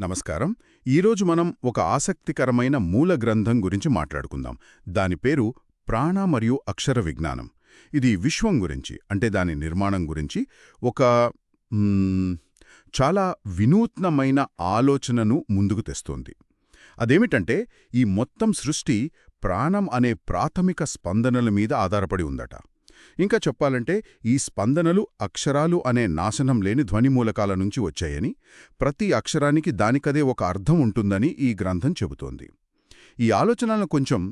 నమస్కారం. ఈరోజు మనం ఒక ఆసక్తికరమైన మూల గ్రంథం గురించి మాట్లాడుకుందాం. దాని పేరు ప్రాణ మరియు అక్షర విజ్ఞానం. ఇది విశ్వం గురించి అంటే దాని నిర్మాణం గురించి ఒక చాలా వినూత్నమైన ఆలోచనను ముందుకు తెస్తోంది. అదేమిటంటే ఈ మొత్తం సృష్టి ప్రాణం అనే ప్రాథమిక స్పందనల మీద ఆధారపడి ఉందట. ఇంకా చెప్పాలంటే ఈ స్పందనలు అక్షరాలు అనే నాశనం లేని ధ్వనిమూలకాల నుంచి వచ్చాయని ప్రతి అక్షరానికి దానికదే ఒక అర్థం ఉంటుందని ఈ గ్రంథం చెబుతోంది. ఈ ఆలోచనలను కొంచెం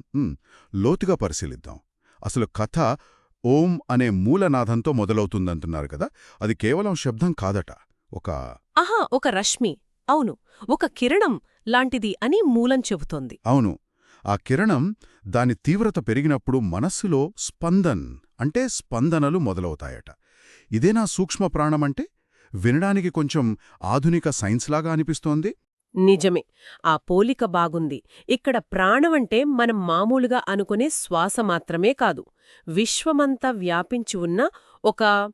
లోతుగా పరిశీలిద్దాం. అసలు కథ ఓం అనే మూలనాదంతో మొదలవుతుందంటున్నారు కదా అది కేవలం శబ్దం కాదట ఒక ఆహా ఒక రశ్మి అవును ఒక కిరణం లాంటిది అని మూలం చెబుతోంది. అవును ఆ కిరణం దాని తీవ్రత పెరిగినప్పుడు మనస్సులో స్పందన్ అంటే స్పందనలు మొదలవుతాయట. ఇదేనా సూక్ష్మ ప్రాణమంటే వినడానికి కొంచెం ఆధునిక సైన్స్లాగా అనిపిస్తోంది. నిజమే. ఆ పోలిక బాగుంది. ఇక్కడ ప్రాణమంటే మనం మామూలుగా అనుకునే శ్వాస మాత్రమే కాదు. విశ్వమంతా వ్యాపించి ఉన్న ఒక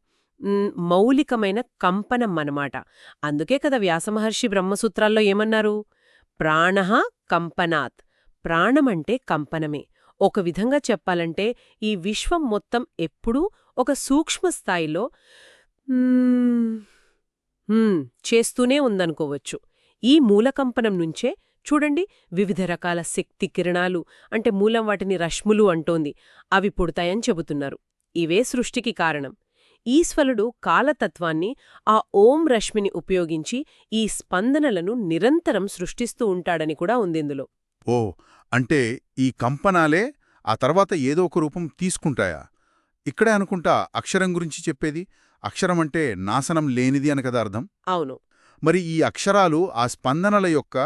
మౌలికమైన కంపనం అన్నమాట అందుకే కదా వ్యాసమహర్షి బ్రహ్మసూత్రాల్లో ఏమన్నారు? ప్రాణ కంపనాత్. ప్రాణమంటే కంపనమే. ఒక విధంగా చెప్పాలంటే ఈ విశ్వం మొత్తం ఎప్పుడూ ఒక సూక్ష్మ స్థాయిలో చేస్తూనే ఉందనుకోవచ్చు. ఈ మూలకంపనం నుంచే చూడండి వివిధ రకాల శక్తి కిరణాలు అంటే మూలం వాటిని రశ్ములు అంటోంది అవి పుడతాయని చెబుతున్నారు. ఇవే సృష్టికి కారణం. ఈశ్వరుడు కాలతత్వాన్ని ఆ ఓం రశ్మిని ఉపయోగించి ఈ స్పందనలను నిరంతరం సృష్టిస్తూ ఉంటాడని కూడా ఉందిందులో ఓ అంటే ఈ కంపనాలే ఆ తర్వాత ఏదో ఒక రూపం తీసుకుంటాయా? ఇక్కడే అనుకుంటా అక్షరం గురించి చెప్పేది. అక్షరం అంటే నాశనం లేనిది అని కదా అర్థం. అవును. మరి ఈ అక్షరాలు ఆ స్పందనల యొక్క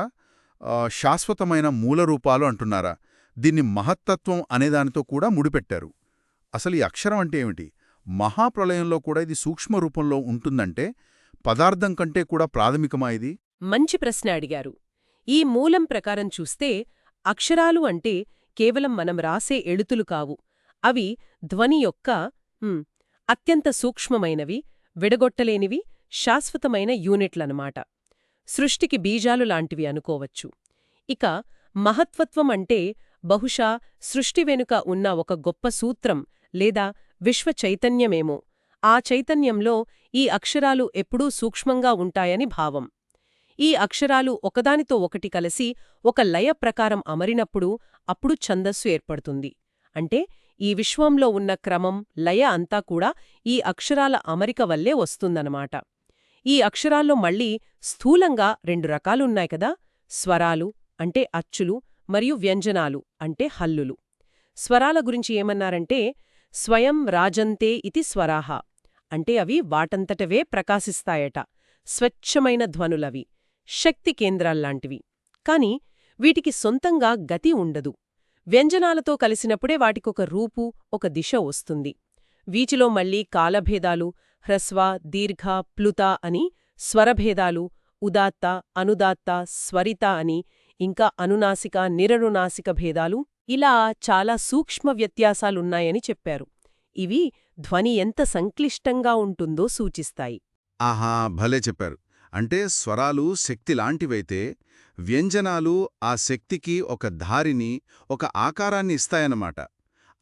శాశ్వతమైన మూల రూపాలు అంటున్నారా? దీన్ని మహత్తత్వం అనేదానితో కూడా ముడిపెట్టారు. అసలు ఈ అక్షరం అంటే ఏమిటి? మహాప్రళయంలో కూడా ఇది సూక్ష్మ రూపంలో ఉంటుందంటే పదార్థం కంటే కూడా ప్రాథమికమా ఇది? మంచి ప్రశ్న అడిగారు. ఈ మూలం ప్రకారం చూస్తే అక్షరాలు అంటే కేవలం మనం రాసే ఎడుతులు కావు. అవి ధ్వని యొక్క అత్యంత సూక్ష్మమైనవి విడగొట్టలేనివి శాశ్వతమైన యూనిట్లనమాట. సృష్టికి బీజాలు లాంటివి అనుకోవచ్చు. ఇక మహత్వత్వం అంటే బహుశా సృష్టి వెనుక ఉన్న ఒక గొప్ప సూత్రం లేదా విశ్వ చైతన్యమేమో. ఆ చైతన్యంలో ఈ అక్షరాలు ఎప్పుడూ సూక్ష్మంగా ఉంటాయని భావం. ఈ అక్షరాలు ఒకదానితో ఒకటి కలిసి ఒక లయ ప్రకారం అమరినప్పుడు అప్పుడు ఛందస్సు ఏర్పడుతుంది. అంటే ఈ విశ్వంలో ఉన్న క్రమం లయ అంతా కూడా ఈ అక్షరాల అమరిక వల్లే వస్తుందన్నమాట. ఈ అక్షరాల్లో మళ్ళీ స్థూలంగా రెండు రకాలున్నాయి కదా స్వరాలు అంటే అచ్చులు మరియు వ్యంజనాలు అంటే హల్లులు. స్వరాల గురించి ఏమన్నారంటే స్వయం రాజంతే ఇతి స్వరాహ అంటే అవి వాటంతటవే ప్రకాశిస్తాయట స్వచ్ఛమైన ధ్వనులవి. శక్తి కేంద్రాల్లాంటివి. కాని వీటికి సొంతంగా గతి ఉండదు. వ్యంజనాలతో కలిసినప్పుడే వాటికొక రూపు ఒక దిశ వస్తుంది. వీటిలో మళ్ళీ కాలభేదాలు హ్రస్వ దీర్ఘ ప్లుత అని స్వరభేదాలు ఉదాత్త అనుదాత్త స్వరిత అని ఇంకా అనునాసిక నిరనునాసిక భేదాలు ఇలా చాలా సూక్ష్మ వ్యత్యాసాలున్నాయని చెప్పారు. ఇవి ధ్వని ఎంత సంక్లిష్టంగా ఉంటుందో సూచిస్తాయి. ఆహా భలే చెప్పారు. అంటే స్వరాలు శక్తి లాంటివైతే వ్యంజనాలు ఆ శక్తికి ఒక ధారిని ఒక ఆకారాన్ని ఇస్తాయన్నమాట.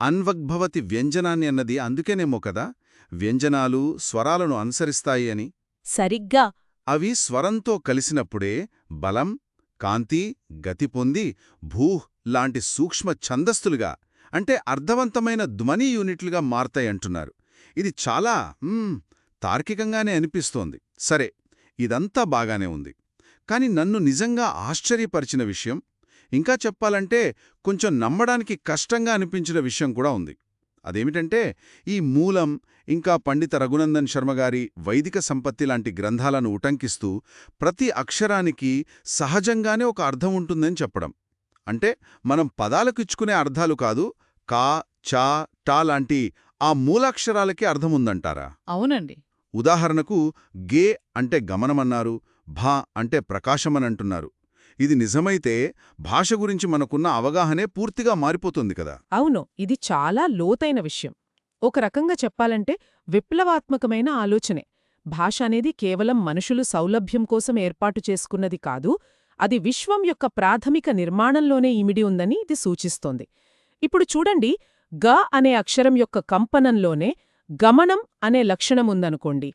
అన్వగ్భవతి వ్యంజనాన్ని అన్నది అందుకేనేమో కదా వ్యంజనాలు స్వరాలను అనుసరిస్తాయి అని. సరిగ్గా. అవి స్వరంతో కలిసినప్పుడే బలం కాంతి గతి పొంది భూహ్ లాంటి సూక్ష్మ ఛందస్సులుగా అంటే అర్థవంతమైన ధ్వని యూనిట్లుగా మారతాయంటున్నారు. ఇది చాలా తార్కికంగానే అనిపిస్తోంది. సరే ఇదంతా బాగానే ఉంది. కాని నన్ను నిజంగా ఆశ్చర్యపరిచిన విషయం ఇంకా చెప్పాలంటే కొంచెం నమ్మడానికి కష్టంగా అనిపించిన విషయం కూడా ఉంది. అదేమిటంటే ఈ మూలం ఇంకా పండిత రఘునందన్ శర్మగారి వైదిక సంపత్తి లాంటి గ్రంథాలను ఉటంకిస్తూ ప్రతి అక్షరానికి సహజంగానే ఒక అర్థం ఉంటుందని చెప్పడం. అంటే మనం పదాలకు ఇచ్చుకునే అర్థాలు కాదు కా చా టా లాంటి ఆ మూలాక్షరాలకే అర్థముందంటారా అవునండి. ఉదాహరణకు గే అంటే గమనమన్నారు భా అంటే ప్రకాశమనంటున్నారు. ఇది నిజమైతే భాష గురించి మనకున్న అవగాహనే పూర్తిగా మారిపోతుంది కదా. అవును ఇది చాలా లోతైన విషయం. ఒక రకంగా చెప్పాలంటే విప్లవాత్మకమైన ఆలోచనే. భాష అనేది కేవలం మనుషులు సౌలభ్యం కోసం ఏర్పాటు చేసుకున్నది కాదు అది విశ్వం యొక్క ప్రాథమిక నిర్మాణంలోనే ఇమిడి ఉందని ఇది సూచిస్తోంది. ఇప్పుడు చూడండి గ అనే అక్షరం యొక్క కంపనంలోనే గమనం అనే లక్షణముందనుకోండి.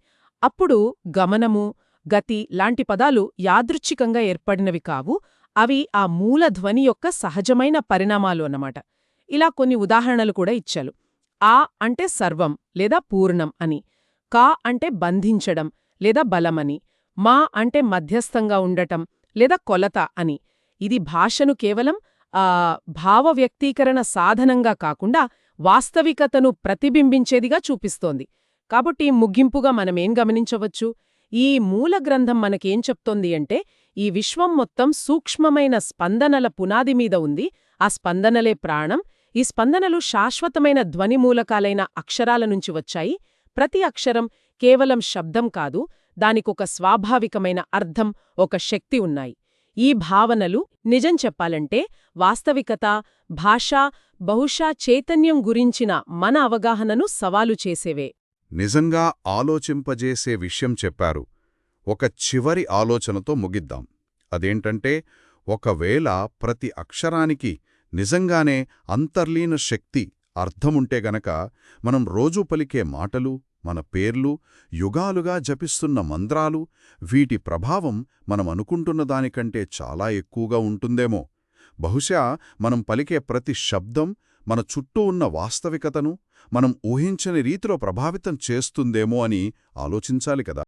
అప్పుడు గమనము గతి లాంటి పదాలు యాదృచ్ఛికంగా ఏర్పడినవి కావు. అవి ఆ మూల ధ్వని యొక్క సహజమైన పరిణామాలు అన్నమాట. ఇలా కొన్ని ఉదాహరణలు కూడా ఇచ్చారు. ఆ అంటే సర్వం లేదా పూర్ణం అని. కా అంటే బంధించడం లేదా బలమని. మా అంటే మధ్యస్థంగా ఉండటం లేదా కొలత అని. ఇది భాషను కేవలం ఆ భావ వ్యక్తీకరణ సాధనంగా కాకుండా వాస్తవికతను ప్రతిబింబించేదిగా చూపిస్తోంది. కాబట్టి ముగింపుగా మనమేం గమనించవచ్చు? ఈ మూల గ్రంథం మనకేం చెప్తోంది అంటే ఈ విశ్వం మొత్తం సూక్ష్మమైన స్పందనల పునాది మీద ఉంది. ఆ స్పందనలే ప్రాణం. ఈ స్పందనలు శాశ్వతమైన ధ్వని మూలకాలైన అక్షరాల నుంచి వచ్చాయి. ప్రతి అక్షరం కేవలం శబ్దం కాదు దానికొక స్వాభావికమైన అర్థం ఒక శక్తి ఉన్నాయి. ఈ భావనలు నిజం చెప్పాలంటే వాస్తవికత భాష బహుశా చైతన్యం గురించిన మన అవగాహనను సవాలు చేసేవే. నిజంగా ఆలోచింపజేసే విషయం చెప్పారు. ఒక చివరి ఆలోచనతో ముగిద్దాం. అదేంటంటే ఒకవేళ ప్రతి అక్షరానికి నిజంగానే అంతర్లీన శక్తి అర్థముంటే గనక మనం రోజూ పలికే మాటలు మన పేర్లు యుగాలుగా జపిస్తున్న మంత్రాలు వీటి ప్రభావం మనం అనుకుంటున్న దానికంటే చాలా ఎక్కువగా ఉంటుందేమో. బహుశా మనం పలికే ప్రతి శబ్దం మన చుట్టూ ఉన్న వాస్తవికతను మనం ఊహించని రీతిలో ప్రభావితం చేస్తుందేమో అని ఆలోచించాలి కదా.